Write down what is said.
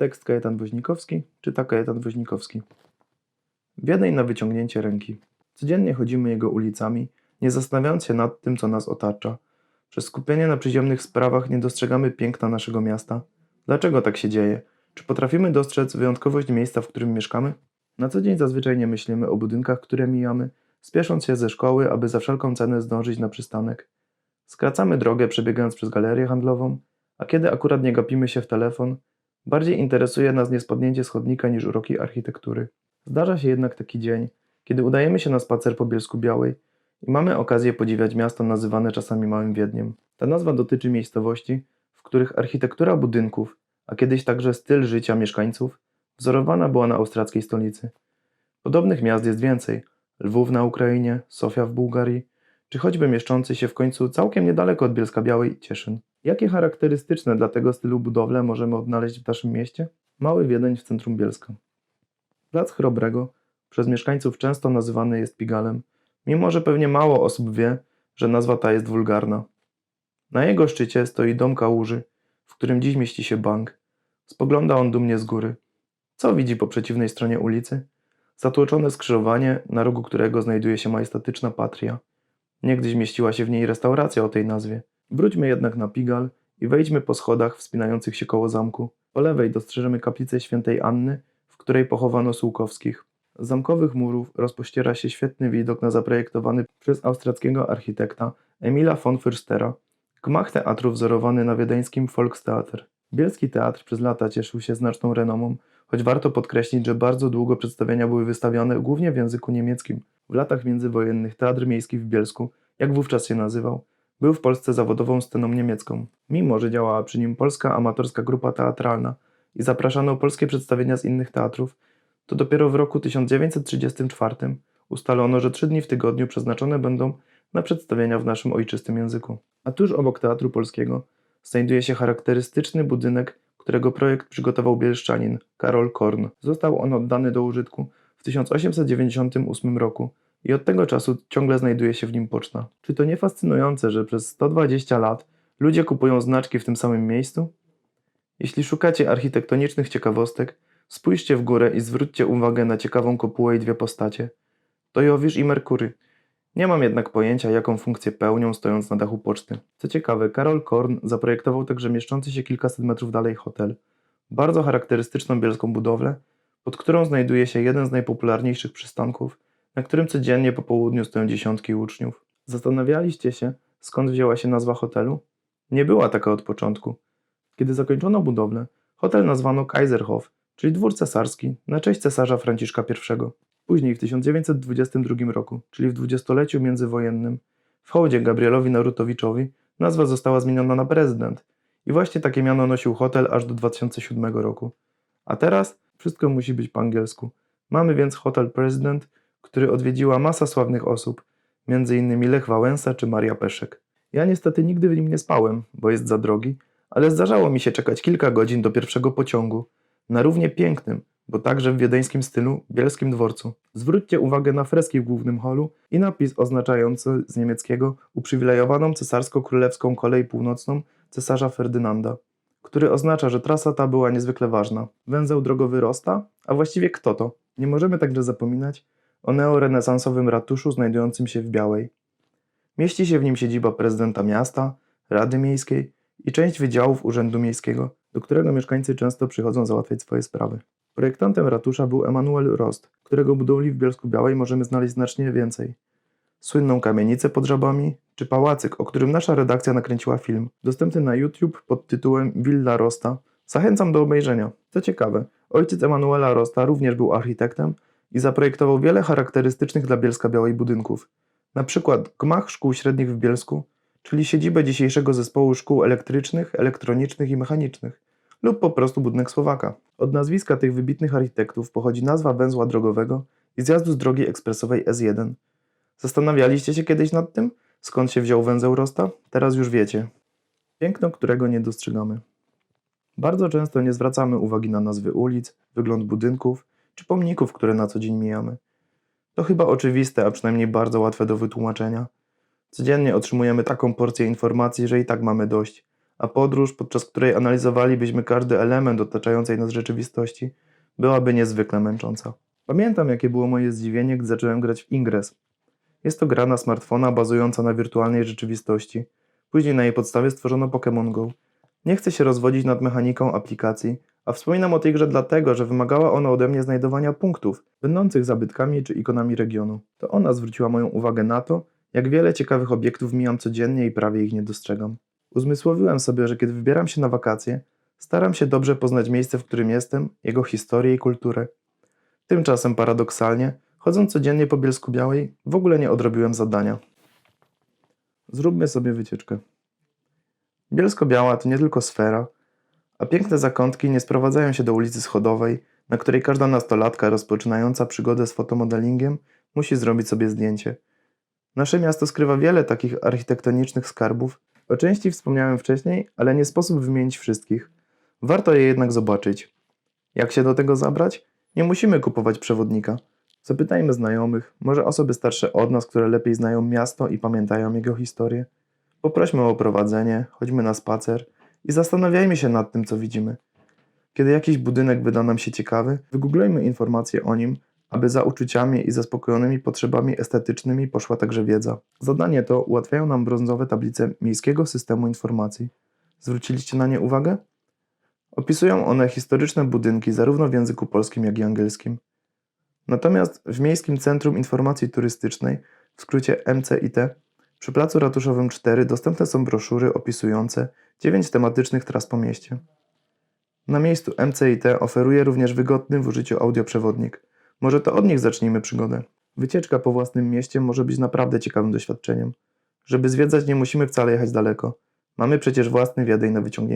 Tekst Kajetan Woźnikowski, czyta Kajetan Woźnikowski. W jednej na wyciągnięcie ręki. Codziennie chodzimy jego ulicami, nie zastanawiając się nad tym, co nas otacza. Przez skupienie na przyziemnych sprawach nie dostrzegamy piękna naszego miasta. Dlaczego tak się dzieje? Czy potrafimy dostrzec wyjątkowość miejsca, w którym mieszkamy? Na co dzień zazwyczaj nie myślimy o budynkach, które mijamy, spiesząc się ze szkoły, aby za wszelką cenę zdążyć na przystanek. Skracamy drogę, przebiegając przez galerię handlową, a kiedy akurat nie gapimy się w telefon, bardziej interesuje nas niespadnięcie z chodnika niż uroki architektury. Zdarza się jednak taki dzień, kiedy udajemy się na spacer po Bielsku Białej i mamy okazję podziwiać miasto nazywane czasami Małym Wiedniem. Ta nazwa dotyczy miejscowości, w których architektura budynków, a kiedyś także styl życia mieszkańców, wzorowana była na austriackiej stolicy. Podobnych miast jest więcej. Lwów na Ukrainie, Sofia w Bułgarii, czy choćby mieszczący się w końcu całkiem niedaleko od Bielska Białej Cieszyn. Jakie charakterystyczne dla tego stylu budowle możemy odnaleźć w naszym mieście? Mały Wiedeń w centrum Bielska. Plac Chrobrego przez mieszkańców często nazywany jest Pigalem, mimo że pewnie mało osób wie, że nazwa ta jest wulgarna. Na jego szczycie stoi dom kałuży, w którym dziś mieści się bank. Spogląda on dumnie z góry. Co widzi po przeciwnej stronie ulicy? Zatłoczone skrzyżowanie, na rogu którego znajduje się majestatyczna patria. Niegdyś mieściła się w niej restauracja o tej nazwie. Wróćmy jednak na Pigal i wejdźmy po schodach wspinających się koło zamku. Po lewej dostrzeżemy kaplicę świętej Anny, w której pochowano Sułkowskich. Z zamkowych murów rozpościera się świetny widok na zaprojektowany przez austriackiego architekta Emila von Fürstera gmach teatru wzorowany na wiedeńskim Volkstheater. Bielski teatr przez lata cieszył się znaczną renomą, choć warto podkreślić, że bardzo długo przedstawienia były wystawiane głównie w języku niemieckim. W latach międzywojennych Teatr Miejski w Bielsku, jak wówczas się nazywał, był w Polsce zawodową sceną niemiecką. Mimo, że działała przy nim polska amatorska grupa teatralna i zapraszano polskie przedstawienia z innych teatrów, to dopiero w roku 1934 ustalono, że trzy dni w tygodniu przeznaczone będą na przedstawienia w naszym ojczystym języku. A tuż obok Teatru Polskiego znajduje się charakterystyczny budynek, którego projekt przygotował bielszczanin Karol Korn. Został on oddany do użytku w 1898 roku i od tego czasu ciągle znajduje się w nim poczta. Czy to nie fascynujące, że przez 120 lat ludzie kupują znaczki w tym samym miejscu? Jeśli szukacie architektonicznych ciekawostek, spójrzcie w górę i zwróćcie uwagę na ciekawą kopułę i dwie postacie. To Jowisz i Merkury. Nie mam jednak pojęcia, jaką funkcję pełnią stojąc na dachu poczty. Co ciekawe, Karol Korn zaprojektował także mieszczący się kilkaset metrów dalej hotel. Bardzo charakterystyczną bielską budowlę, pod którą znajduje się jeden z najpopularniejszych przystanków, na którym codziennie po południu stoją dziesiątki uczniów. Zastanawialiście się, skąd wzięła się nazwa hotelu? Nie była taka od początku. Kiedy zakończono budowlę, hotel nazwano Kaiserhof, czyli dwór cesarski, na cześć cesarza Franciszka I. Później w 1922 roku, czyli w dwudziestoleciu międzywojennym, w hołdzie Gabrielowi Narutowiczowi nazwa została zmieniona na prezydent i właśnie takie miano nosił hotel aż do 2007 roku. A teraz wszystko musi być po angielsku. Mamy więc hotel President, który odwiedziła masa sławnych osób, m.in. Lech Wałęsa czy Maria Peszek. Ja niestety nigdy w nim nie spałem, bo jest za drogi, ale zdarzało mi się czekać kilka godzin do pierwszego pociągu, na równie pięknym, bo także w wiedeńskim stylu, bielskim dworcu. Zwróćcie uwagę na freski w głównym holu i napis oznaczający z niemieckiego uprzywilejowaną cesarsko-królewską kolej północną cesarza Ferdynanda, który oznacza, że trasa ta była niezwykle ważna. Węzeł drogowy Rosta? A właściwie kto to? Nie możemy także zapominać o neorenesansowym ratuszu znajdującym się w Białej. Mieści się w nim siedziba prezydenta miasta, Rady Miejskiej i część wydziałów Urzędu Miejskiego, do którego mieszkańcy często przychodzą załatwiać swoje sprawy. Projektantem ratusza był Emanuel Rost, którego budowli w Bielsku Białej możemy znaleźć znacznie więcej. Słynną kamienicę pod żabami, czy pałacyk, o którym nasza redakcja nakręciła film, dostępny na YouTube pod tytułem Villa Rosta. Zachęcam do obejrzenia. Co ciekawe, ojciec Emanuela Rosta również był architektem i zaprojektował wiele charakterystycznych dla Bielska Białej budynków. Na przykład gmach szkół średnich w Bielsku, czyli siedzibę dzisiejszego zespołu szkół elektrycznych, elektronicznych i mechanicznych, lub po prostu budynek Słowaka. Od nazwiska tych wybitnych architektów pochodzi nazwa węzła drogowego i zjazdu z drogi ekspresowej S1. Zastanawialiście się kiedyś nad tym, skąd się wziął węzeł Rosta? Teraz już wiecie. Piękno, którego nie dostrzegamy. Bardzo często nie zwracamy uwagi na nazwy ulic, wygląd budynków czy pomników, które na co dzień mijamy. To chyba oczywiste, a przynajmniej bardzo łatwe do wytłumaczenia. Codziennie otrzymujemy taką porcję informacji, że i tak mamy dość, a podróż, podczas której analizowalibyśmy każdy element otaczającej nas rzeczywistości, byłaby niezwykle męcząca. Pamiętam, jakie było moje zdziwienie, gdy zacząłem grać w Ingress. Jest to gra na smartfona bazująca na wirtualnej rzeczywistości. Później na jej podstawie stworzono Pokémon Go. Nie chcę się rozwodzić nad mechaniką aplikacji, a wspominam o tej grze dlatego, że wymagała ona ode mnie znajdowania punktów, będących zabytkami czy ikonami regionu. To ona zwróciła moją uwagę na to, jak wiele ciekawych obiektów mijam codziennie i prawie ich nie dostrzegam. Uzmysłowiłem sobie, że kiedy wybieram się na wakacje, staram się dobrze poznać miejsce, w którym jestem, jego historię i kulturę. Tymczasem paradoksalnie, chodząc codziennie po Bielsku Białej, w ogóle nie odrobiłem zadania. Zróbmy sobie wycieczkę. Bielsko-Biała to nie tylko sfera, a piękne zakątki nie sprowadzają się do ulicy Schodowej, na której każda nastolatka rozpoczynająca przygodę z fotomodelingiem musi zrobić sobie zdjęcie. Nasze miasto skrywa wiele takich architektonicznych skarbów. O części wspomniałem wcześniej, ale nie sposób wymienić wszystkich. Warto je jednak zobaczyć. Jak się do tego zabrać? Nie musimy kupować przewodnika. Zapytajmy znajomych, może osoby starsze od nas, które lepiej znają miasto i pamiętają jego historię. Poprośmy o prowadzenie, chodźmy na spacer i zastanawiajmy się nad tym, co widzimy. Kiedy jakiś budynek wyda nam się ciekawy, wygooglejmy informacje o nim, aby za uczuciami i zaspokojonymi potrzebami estetycznymi poszła także wiedza. Zadanie to ułatwiają nam brązowe tablice Miejskiego Systemu Informacji. Zwróciliście na nie uwagę? Opisują one historyczne budynki zarówno w języku polskim, jak i angielskim. Natomiast w Miejskim Centrum Informacji Turystycznej, w skrócie MCIT, przy Placu Ratuszowym 4 dostępne są broszury opisujące 9 tematycznych tras po mieście. Na miejscu MCIT oferuje również wygodny w użyciu audioprzewodnik. Może to od nich zacznijmy przygodę. Wycieczka po własnym mieście może być naprawdę ciekawym doświadczeniem. Żeby zwiedzać, nie musimy wcale jechać daleko. Mamy przecież własny wiadej na wyciągnięcie.